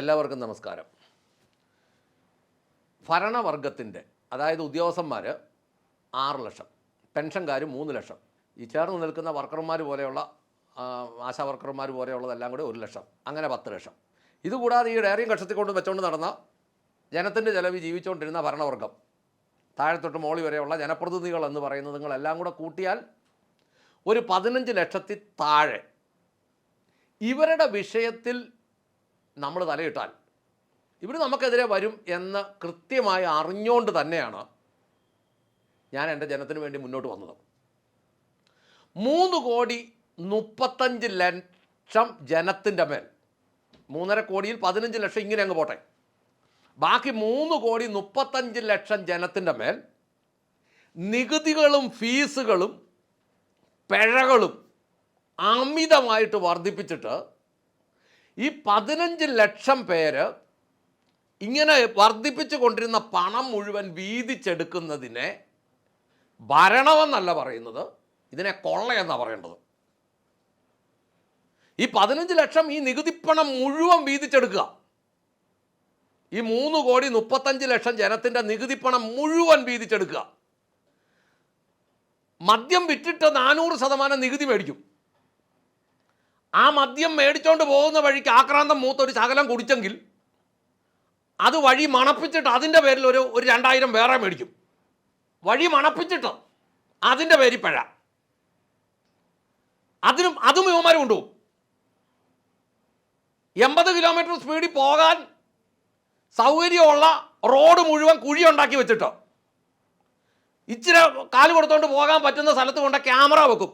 എല്ലാവർക്കും നമസ്കാരം. ഭരണവർഗത്തിന്റെ അതായത് ഉദ്യോഗസ്ഥന്മാർ ആറ് ലക്ഷം പെൻഷൻകാർ മൂന്ന് ലക്ഷം ഈ ചേർന്ന് നിൽക്കുന്ന വർക്കർമാർ പോലെയുള്ള ആശാ വർക്കർമാർ പോലെയുള്ളതെല്ലാം കൂടി ഒരു ലക്ഷം അങ്ങനെ പത്ത് ലക്ഷം. ഇതുകൂടാതെ ഈ ഡയറിയും കക്ഷത്തിൽ കൊണ്ട് വെച്ചുകൊണ്ട് നടന്ന ജനത്തിന്റെ ചെലവ് ജീവിച്ചുകൊണ്ടിരുന്ന ഭരണവർഗം താഴെത്തൊട്ട് മോളി വരെയുള്ള ജനപ്രതിനിധികൾ എന്ന് പറയുന്നത് നിങ്ങളെല്ലാം കൂടെ കൂട്ടിയാൽ ഒരു പതിനഞ്ച് ലക്ഷത്തി താഴെ. ഇവരുടെ വിഷയത്തിൽ നമ്മൾ തലയിട്ടാൽ. ഇവർ നമുക്കെതിരെ വരും എന്ന് കൃത്യമായി അറിഞ്ഞുകൊണ്ട് തന്നെയാണ് ഞാൻ എന്റെ ജനത്തിന് വേണ്ടി മുന്നോട്ട് വന്നത്. മൂന്ന് കോടി മുപ്പത്തഞ്ച് ലക്ഷം ജനത്തിന്റെ മേൽ. മൂന്നര കോടിയിൽ പതിനഞ്ച് ലക്ഷം ഇങ്ങനെ അങ്ങ് പോട്ടെ. ബാക്കി മൂന്ന് കോടി മുപ്പത്തഞ്ച് ലക്ഷം ജനത്തിന്റെ മേൽ നികുതികളും ഫീസുകളും പിഴകളും അമിതമായിട്ട് വർദ്ധിപ്പിച്ചിട്ട് ഈ പതിനഞ്ച് ലക്ഷം പേര് ഇങ്ങനെ വർദ്ധിപ്പിച്ചു കൊണ്ടിരുന്ന പണം മുഴുവൻ വീതിച്ചെടുക്കുന്നതിനെ ഭരണമെന്നല്ല പറയുന്നത്. ഇതിനെ കൊള്ളയെന്നാണ് പറയേണ്ടത്. ഈ പതിനഞ്ച് ലക്ഷം ഈ നികുതിപ്പണം മുഴുവൻ വീതിച്ചെടുക്കുക. ഈ മൂന്ന് കോടി മുപ്പത്തഞ്ച് ലക്ഷം ജനത്തിന്റെ നികുതിപ്പണം മുഴുവൻ വീതിച്ചെടുക്കുക. മദ്യം വിറ്റിട്ട് നാനൂറ് ശതമാനം നികുതി മേടിക്കും. ആ മദ്യം മേടിച്ചോണ്ട് പോകുന്ന വഴിക്ക് ആക്രാന്തം മൂത്ത ഒരു ശകലം കുടിച്ചെങ്കിൽ അത് വഴി മണപ്പിച്ചിട്ട് അതിന്റെ പേരിൽ ഒരു ഒരു രണ്ടായിരം വേറെ മേടിക്കും. വഴി മണപ്പിച്ചിട്ട് അതിന്റെ പേരിൽ പഴ. അതിനും അതും യുവമാർ കൊണ്ടുപോകും. എൺപത് കിലോമീറ്റർ സ്പീഡിൽ പോകാൻ സൗകര്യമുള്ള റോഡ് മുഴുവൻ കുഴി ഉണ്ടാക്കി വെച്ചിട്ട് ഇച്ചിരി കാൽ കൊടുത്തോണ്ട് പോകാൻ പറ്റുന്ന സ്ഥലത്ത് കൊണ്ട് ക്യാമറ വെക്കും.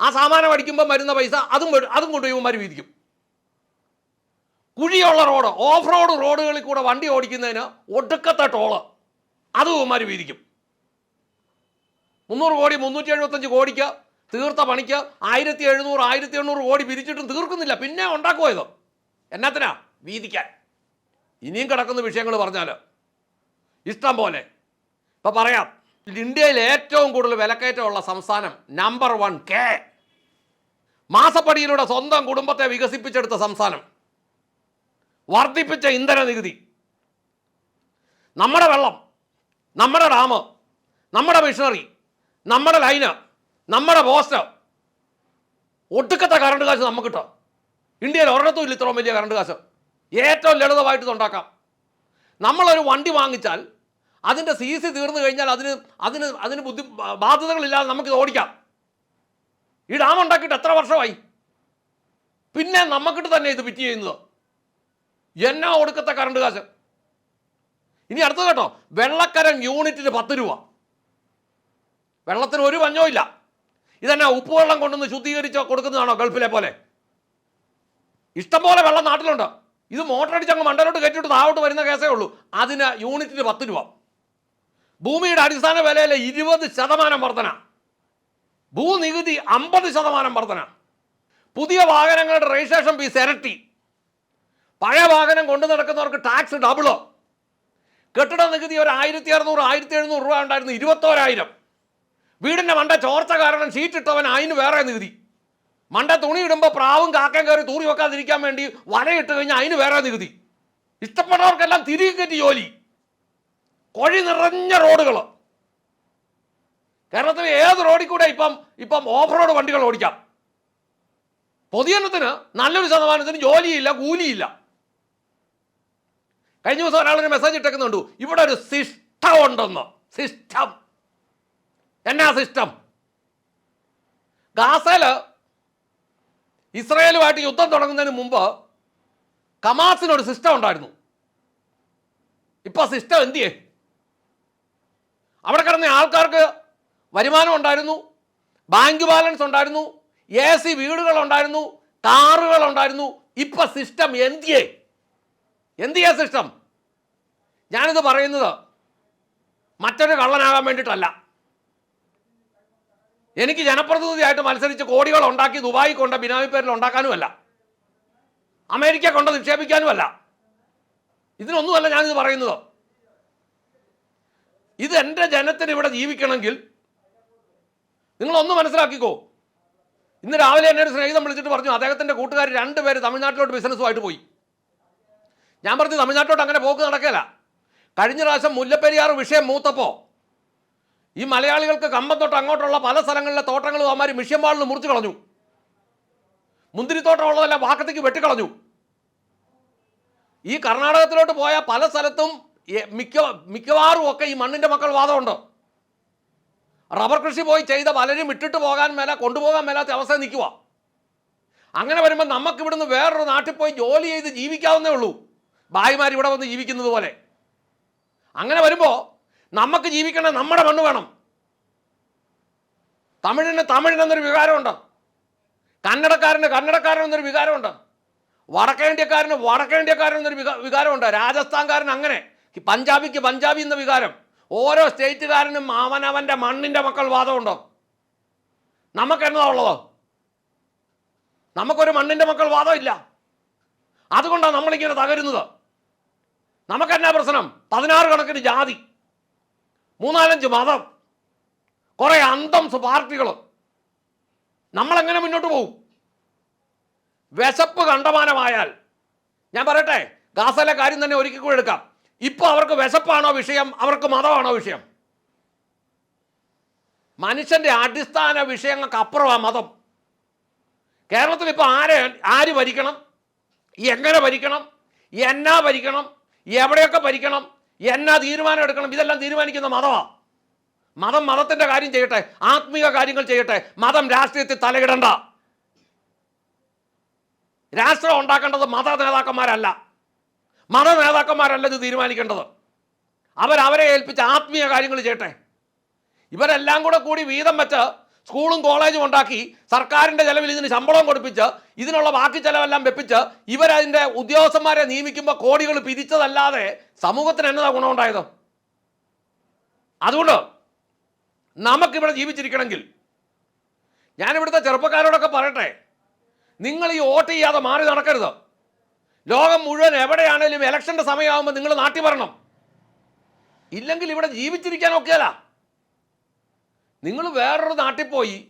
ആ സാമാനം അടിക്കുമ്പോൾ വരുന്ന പൈസ അതും അതും കൊണ്ട് ഇവന്മാർ വീതിക്കും. കുഴിയുള്ള റോഡ് ഓഫ് റോഡ് റോഡുകളിൽ കൂടെ വണ്ടി ഓടിക്കുന്നതിന് ഒടുക്കത്തെ ടോൾ അതും ഇവന്മാർ വീതിക്കും. മുന്നൂറ് കോടി മുന്നൂറ്റി എഴുപത്തഞ്ച് കോടിക്ക് തീർത്ത പണിക്ക് ആയിരത്തി എഴുന്നൂറ് ആയിരത്തി എണ്ണൂറ് കോടി പിരിച്ചിട്ടും തീർക്കുന്നില്ല. പിന്നെ ഉണ്ടാക്കുമോ എന്നാത്തിനാ? വീതിക്കാൻ. ഇനിയും കിടക്കുന്ന വിഷയങ്ങൾ പറഞ്ഞാൽ ഇഷ്ടം പോലെ. ഇപ്പം പറയാം ഇന്ത്യയിൽ ഏറ്റവും കൂടുതൽ വിലക്കയറ്റമുള്ള സംസ്ഥാനം നമ്പർ വൺ കെ മാസപ്പടിയിലൂടെ സ്വന്തം കുടുംബത്തെ വികസിപ്പിച്ചെടുത്ത സംസ്ഥാനം. വർദ്ധിപ്പിച്ച ഇന്ധന നികുതി നമ്മുടെ വെള്ളം നമ്മുടെ ഡാം നമ്മുടെ മിഷണറി നമ്മുടെ ലൈന് നമ്മുടെ പോസ്റ്റ് ഒട്ടുക്കത്തെ കറണ്ട് കാശ് നമുക്ക് കിട്ടും ഇന്ത്യയിൽ ഒരിടത്തും ഇല്ല ഇത്രയും വലിയ കറണ്ട് കാശ്. ഏറ്റവും ലളിതമായിട്ട് ഉണ്ടാക്കാം. നമ്മളൊരു വണ്ടി വാങ്ങിച്ചാൽ അതിന്റെ സി സി തീർന്നു കഴിഞ്ഞാൽ അതിന് അതിന് അതിന് ബുദ്ധി ബാധ്യതകളില്ലാതെ നമുക്കിത് ഓടിക്കാം. ഈ ഡാം ഉണ്ടാക്കിയിട്ട് എത്ര വർഷമായി? പിന്നെ നമുക്കിട്ട് തന്നെ ഇത് ഫിറ്റ് ചെയ്യുന്നത്. എന്നാ ഒടുക്കത്തെ കറണ്ട് കാശ്? ഇനി അടുത്തത് കേട്ടോ വെള്ളക്കരം യൂണിറ്റിന് പത്ത് രൂപ. വെള്ളത്തിന് ഒരു പഞ്ഞവും ഇല്ല. ഇതന്നെ ഉപ്പുവെള്ളം കൊണ്ടുവന്ന് ശുദ്ധീകരിച്ച് കൊടുക്കുന്നതാണോ ഗൾഫിലെ പോലെ? ഇഷ്ടം പോലെ വെള്ളം നാട്ടിലുണ്ട്. ഇത് മോട്ടർ അടിച്ച് അങ്ങ് മണ്ടലോട്ട് കയറ്റിയിട്ട് താഴോട്ട് വരുന്ന കേസേ ഉള്ളൂ. അതിന് യൂണിറ്റിന് പത്ത് രൂപ. ഭൂമിയുടെ അടിസ്ഥാന വിലയിലെ ഇരുപത് ശതമാനം വർധന. ഭൂനികുതി അമ്പത് ശതമാനം വർധന. പുതിയ വാഹനങ്ങളുടെ രജിസ്ട്രേഷൻ ഫീസ് ഇരട്ടി. പഴയ വാഹനം കൊണ്ടു നടക്കുന്നവർക്ക് ടാക്സ് ഡബിളോ കെട്ടിട നികുതി ഒരു ആയിരത്തി അറുന്നൂറ് ആയിരത്തി എഴുന്നൂറ് രൂപ ഉണ്ടായിരുന്നു ഇരുപത്തോരായിരം. വീടിന്റെ മണ്ട ചോർച്ച കാരണം ഷീറ്റ് ഇട്ടവൻ അതിന് വേറെ നികുതി. മണ്ട തുണി ഇടുമ്പോൾ പ്രാവും കാക്കയും കയറി തൂറി വെക്കാതിരിക്കാൻ വേണ്ടി വലയിട്ട് കഴിഞ്ഞാൽ അതിന് വേറെ നികുതി. ഇഷ്ടപ്പെട്ടവർക്കെല്ലാം തിരികെ കയറ്റി ജോലി. കൊഴി നിറഞ്ഞ റോഡുകൾ കേരളത്തിൽ ഏത് റോഡിൽ കൂടെ ഇപ്പം ഇപ്പം ഓഫ് റോഡ് വണ്ടികൾ ഓടിക്കാം? പൊതുജനത്തിന് നല്ലൊരു ശതമാനത്തിന് ജോലിയില്ല കൂലിയില്ല. കഴിഞ്ഞ ദിവസം ഒരാളൊരു മെസ്സേജ് ഇട്ടേക്കുന്നുണ്ട്. ഇവിടെ ഒരു സിസ്റ്റം ഉണ്ടെന്ന്. സിസ്റ്റം. എന്നാ സിസ്റ്റം? ഗാസയിൽ ഇസ്രയേലുമായിട്ട് യുദ്ധം തുടങ്ങുന്നതിന് മുമ്പ് കമാസിനൊരു സിസ്റ്റം ഉണ്ടായിരുന്നു. ഇപ്പൊ സിസ്റ്റം എന്തിയേ? അവിടെ കിടന്ന ആൾക്കാർക്ക് വരുമാനം ഉണ്ടായിരുന്നു ബാങ്ക് ബാലൻസ് ഉണ്ടായിരുന്നു എ സി വീടുകളുണ്ടായിരുന്നു കാറുകൾ ഉണ്ടായിരുന്നു ഇപ്പൊ സിസ്റ്റം എന്തിയേ? എന്തിയാ സിസ്റ്റം? ഞാനിത് പറയുന്നത് മറ്റൊരു കള്ളനാകാൻ വേണ്ടിയിട്ടല്ല. എനിക്ക് ജനപ്രതിനിധിയായിട്ട് മത്സരിച്ച് കോടികൾ ഉണ്ടാക്കി ദുബായി കൊണ്ട ബിനാമി പേരിൽ ഉണ്ടാക്കാനുമല്ല. അമേരിക്ക കൊണ്ട് നിക്ഷേപിക്കാനുമല്ല. ഇതിനൊന്നുമല്ല ഞാനിത് പറയുന്നത്. ഇത് എന്റെ ജനത്തിന് ഇവിടെ ജീവിക്കണമെങ്കിൽ നിങ്ങളൊന്ന് മനസ്സിലാക്കിക്കോ. ഇന്ന് രാവിലെ എന്നെ ഒരു സ്നേഹിതം വിളിച്ചിട്ട് പറഞ്ഞു അദ്ദേഹത്തിന്റെ കൂട്ടുകാർ രണ്ടുപേര് തമിഴ്നാട്ടിലോട്ട് ബിസിനസ്സുമായിട്ട് പോയി. ഞാൻ പറഞ്ഞു തമിഴ്നാട്ടിലോട്ട് അങ്ങനെ പോക്ക് നടക്കില്ല കഴിഞ്ഞ പ്രാവശ്യം മുല്ലപ്പെരിയാർ വിഷയം മൂത്തപ്പോൾ ഈ മലയാളികൾക്ക് കമ്പം തൊട്ട് അങ്ങോട്ടുള്ള പല സ്ഥലങ്ങളിലെ തോട്ടങ്ങളും അവന്മാർ മിഷ്യൻ വാളിന് മുറിച്ച് കളഞ്ഞു. മുന്തിരിത്തോട്ടം ഉള്ളതെല്ലാം വാക്കത്തേക്ക് വെട്ടിക്കളഞ്ഞു. ഈ കർണാടകത്തിലോട്ട് പോയ പല സ്ഥലത്തും മിക്ക മിക്കവാറും ഒക്കെ ഈ മണ്ണിന്റെ മക്കൾ വാദമുണ്ട്. റബ്ബർ കൃഷി പോയി ചെയ്ത പലരും ഇട്ടിട്ട് പോകാൻ മേല കൊണ്ടുപോകാൻ മേലാത്ത അവസ്ഥ നിൽക്കുക അങ്ങനെ വരുമ്പോൾ നമുക്ക് ഇവിടുന്ന് വേറൊരു നാട്ടിൽ പോയി ജോലി ചെയ്ത് ജീവിക്കാവുന്നേ ഉള്ളൂ. ഭായിമാർ ഇവിടെ വന്ന് ജീവിക്കുന്നത് പോലെ. അങ്ങനെ വരുമ്പോൾ നമുക്ക് ജീവിക്കണേ നമ്മുടെ മണ്ണ് വേണം. തമിഴിന് തമിഴിനെന്നൊരു വികാരമുണ്ട്. കന്നഡക്കാരന് കന്നഡക്കാരൻ എന്നൊരു വികാരമുണ്ട്. വടക്കേന്ത്യക്കാരന് വടക്കേന്ത്യക്കാരൻ എന്നൊരു വിക വികാരമുണ്ട്. രാജസ്ഥാൻകാരൻ അങ്ങനെ. പഞ്ചാബിക്ക് പഞ്ചാബി എന്ന വികാരം. ഓരോ സ്റ്റേറ്റുകാരനും അവനവന്റെ മണ്ണിന്റെ മക്കൾ വാദമുണ്ടോ? നമുക്ക് എന്നതാ ഉള്ളത്? നമുക്കൊരു മണ്ണിന്റെ മക്കൾ വാദമില്ല. അതുകൊണ്ടാണ് നമ്മളിങ്ങനെ തകരുന്നത്. നമുക്കെന്നാ പ്രശ്നം? പതിനാറ് കണക്കിന് ജാതി മൂന്നാലഞ്ച് മതം കുറേ അന്തം പാർട്ടികൾ നമ്മളെങ്ങനെ മുന്നോട്ട് പോകും വിശപ്പ് കണ്ടമാനമായാൽ ഞാൻ പറയട്ടെ ഗാസയിലെ കാര്യം തന്നെ ഒരിക്കൽ കൂടെ എടുക്കാം. ഇപ്പോൾ അവർക്ക് വിശപ്പാണോ വിഷയം? അവർക്ക് മതമാണോ വിഷയം? മനുഷ്യന്റെ അടിസ്ഥാന വിഷയങ്ങൾക്ക് അപ്പുറമാണ് മതം. കേരളത്തിൽ ഇപ്പോൾ ആരെ ആര് ഭരിക്കണം? എങ്ങനെ ഭരിക്കണം? എന്നാ ഭരിക്കണം? എവിടെയൊക്കെ ഭരിക്കണം? എന്നാ തീരുമാനം എടുക്കണം? ഇതെല്ലാം തീരുമാനിക്കുന്ന മതമാണ് മതം മതത്തിന്റെ കാര്യം ചെയ്യട്ടെ ആത്മീയ കാര്യങ്ങൾ ചെയ്യട്ടെ മതം രാഷ്ട്രീയത്തിൽ തലയിടണ്ട. രാഷ്ട്രം ഉണ്ടാക്കേണ്ടത് മത നേതാക്കന്മാരല്ല. മത നേതാക്കന്മാരല്ല ഇത് തീരുമാനിക്കേണ്ടത്. അവരവരെ ഏൽപ്പിച്ച ആത്മീയ കാര്യങ്ങൾ ചെയ്യട്ടെ. ഇവരെല്ലാം കൂടെ കൂടി വീതം വെച്ച് സ്കൂളും കോളേജും ഉണ്ടാക്കി സർക്കാരിന്റെ ചിലവിൽ ഇതിന് ശമ്പളം കൊടുപ്പിച്ച് ഇതിനുള്ള ബാക്കി ചിലവെല്ലാം വെപ്പിച്ച് ഇവരതിന്റെ ഉദ്യോഗസ്ഥന്മാരെ നിയമിക്കുമ്പോൾ കോടികൾ പിരിച്ചതല്ലാതെ സമൂഹത്തിന് എന്നതാ ഗുണമുണ്ടായത്? അതുകൊണ്ട് നമുക്കിവിടെ ജീവിച്ചിരിക്കണമെങ്കിൽ ഞാനിവിടുത്തെ ചെറുപ്പക്കാരോടൊക്കെ പറയട്ടെ നിങ്ങൾ ഈ വോട്ട് ചെയ്യാതെ മാറി നടക്കരുത്. ലോകം മുഴുവൻ എവിടെയാണേലും ഇലക്ഷന്റെ സമയമാകുമ്പോൾ നിങ്ങൾ നാട്ടി വരണം. ഇല്ലെങ്കിൽ ഇവിടെ ജീവിച്ചിരിക്കാൻ ഒക്കെയല്ല. നിങ്ങൾ വേറൊരു നാട്ടിൽ പോയി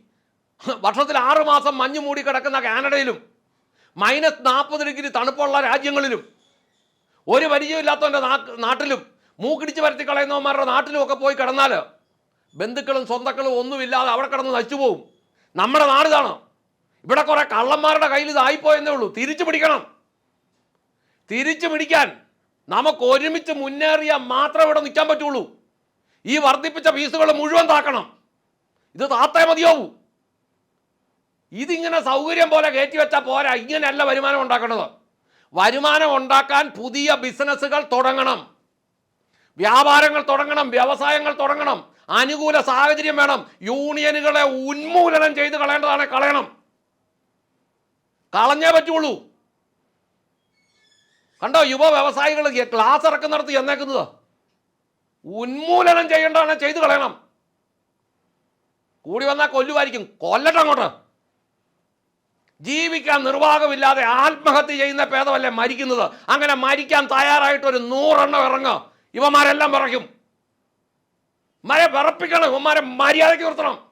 വർഷത്തിൽ ആറ് മാസം മഞ്ഞ് മൂടി കിടക്കുന്ന കാനഡയിലും മൈനസ് നാൽപ്പത് ഡിഗ്രി തണുപ്പുള്ള രാജ്യങ്ങളിലും ഒരു പരിചയമില്ലാത്തവന്റെ നാട്ടിലും മൂക്കിടിച്ച് വരത്തി കളയുന്നവന്മാരുടെ നാട്ടിലും ഒക്കെ പോയി കിടന്നാൽ ബന്ധുക്കളും സ്വന്തക്കളും ഒന്നുമില്ലാതെ അവിടെ കിടന്ന് നശിച്ചു പോവും. നമ്മുടെ നാടിതാണ് ഇവിടെ കുറേ കള്ളന്മാരുടെ കയ്യിൽ ഇതായിപ്പോയെന്നേ ഉള്ളൂ. തിരിച്ചു പിടിക്കണം. തിരിച്ചു പിടിക്കാൻ നമുക്ക് ഒരുമിച്ച് മുന്നേറിയാൽ മാത്രമേ ഇവിടെ നിൽക്കാൻ പറ്റുള്ളൂ. ഈ വർദ്ധിപ്പിച്ച ഫീസുകൾ മുഴുവൻ താക്കണം. ഇത് താത്തേ മതിയാവൂ. ഇതിങ്ങനെ സൗകര്യം പോലെ കയറ്റി വെച്ചാൽ പോരാ. ഇങ്ങനെയല്ല വരുമാനം ഉണ്ടാക്കേണ്ടത്. വരുമാനം ഉണ്ടാക്കാൻ പുതിയ ബിസിനസ്സുകൾ തുടങ്ങണം. വ്യാപാരങ്ങൾ തുടങ്ങണം വ്യവസായങ്ങൾ തുടങ്ങണം. അനുകൂല സാഹചര്യം വേണം. യൂണിയനുകളെ ഉന്മൂലനം ചെയ്ത് കളയേണ്ടതാണ് കളയണം. കളഞ്ഞേ പറ്റുള്ളൂ. കണ്ടോ യുവ വ്യവസായികൾ ക്ലാസ് ഇറക്കുന്നിടത്ത് എന്നേക്കുന്നത്? ഉന്മൂലനം ചെയ്യേണ്ടതാണ് ചെയ്തു കളയണം. കൂടി വന്നാൽ കൊല്ലുമായിരിക്കും. കൊല്ലട്ടെ അങ്ങോട്ട്. ജീവിക്കാൻ നിർവാഹമില്ലാതെ ആത്മഹത്യ ചെയ്യുന്ന ഭേദമല്ലേ മരിക്കുന്നത്? അങ്ങനെ മരിക്കാൻ തയ്യാറായിട്ട് ഒരു നൂറെണ്ണം ഇറങ്ങുക ഇവന്മാരെല്ലാം വിറയ്ക്കും. മരെ വിറപ്പിക്കണം. ഇവന്മാരെ മര്യാദയ്ക്ക് നിർത്തണം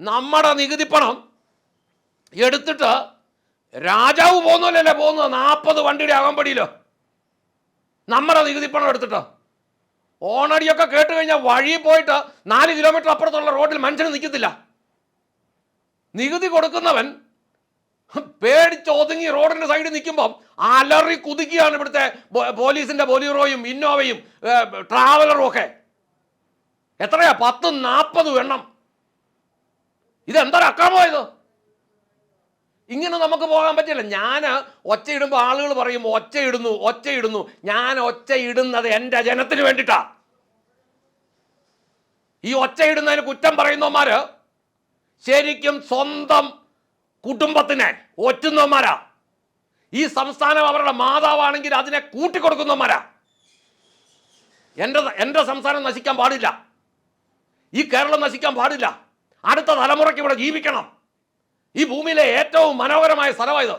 നമ്മുടെ നികുതി പണം എടുത്തിട്ട് രാജാവ് പോകുന്നല്ലേ പോകുന്നത്? നാൽപ്പത് വണ്ടിയുടെ അകമ്പടിയിലോ? നമ്മുടെ പണം എടുത്തിട്ടോ? ഓണടിയൊക്കെ കേട്ട് കഴിഞ്ഞാൽ വഴി പോയിട്ട് നാല് കിലോമീറ്റർ അപ്പുറത്തുള്ള റോഡിൽ മനുഷ്യന് നിൽക്കത്തില്ല. നികുതി കൊടുക്കുന്നവൻ പേടിച്ച് ഒതുങ്ങി റോഡിന്റെ സൈഡിൽ നിൽക്കുമ്പം അലറി കുതിക്കുകയാണ് ഇവിടുത്തെ പോലീസിന്റെ ബൊലീറോയും ഇന്നോവയും ട്രാവലറും ഒക്കെ. എത്രയാ? പത്ത് നാൽപ്പത് എണ്ണം. ഇതെന്തൊരു അക്രമമായത് ഇങ്ങനെ നമുക്ക് പോകാൻ പറ്റില്ല. ഞാൻ ഒച്ചയിടുമ്പോൾ ആളുകൾ പറയും ഒച്ചയിടുന്നു ഒച്ചയിടുന്നു. ഞാൻ ഒച്ചയിടുന്നത് എന്റെ ജനത്തിന് വേണ്ടിയിട്ടാ. ഈ ഒച്ചയിടുന്നതിന് കുറ്റം പറയുന്നവന്മാർ ശരിക്കും സ്വന്തം കുടുംബത്തിനെ ഒറ്റുന്നവന്മാരാ. ഈ സംസ്ഥാനം അവരുടെ മാതാവാണെങ്കിൽ അതിനെ കൂട്ടിക്കൊടുക്കുന്നവന്മാരാ. എന്റെ എന്റെ സംസ്ഥാനം നശിക്കാൻ പാടില്ല. ഈ കേരളം നശിക്കാൻ പാടില്ല. അടുത്ത തലമുറയ്ക്ക് ഇവിടെ ജീവിക്കണം. ഈ ഭൂമിയിലെ ഏറ്റവും മനോഹരമായ സ്ഥലമായത്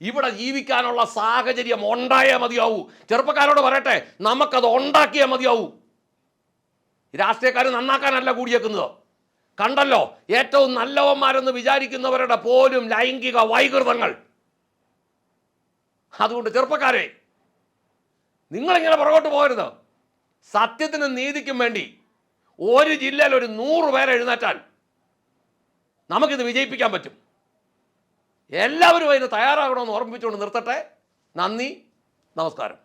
ഇവിടെ ജീവിക്കാനുള്ള സാഹചര്യം ഉണ്ടായേ മതിയാവൂ. ചെറുപ്പക്കാരോട് പറയട്ടെ നമുക്കത് ഉണ്ടാക്കിയേ മതിയാവൂ. രാഷ്ട്രീയക്കാർ നന്നാക്കാനല്ല കൂടിയേക്കുന്നത്. കണ്ടല്ലോ ഏറ്റവും നല്ലവന്മാരെന്ന് വിചാരിക്കുന്നവരുടെ പോലും ലൈംഗിക വൈകൃതങ്ങൾ. അതുകൊണ്ട് ചെറുപ്പക്കാരെ നിങ്ങളിങ്ങനെ പുറകോട്ട് പോകരുത്. സത്യത്തിനും നീതിക്കും വേണ്ടി ഒരു ജില്ലയിൽ ഒരു നൂറ് പേരെ എഴുന്നേറ്റാൽ നമുക്കിത് വിജയിപ്പിക്കാൻ പറ്റും. എല്ലാവരും അതിന് തയ്യാറാകണമെന്ന് ഓർമ്മിപ്പിച്ചുകൊണ്ട് നിർത്തട്ടെ. നന്ദി. നമസ്കാരം.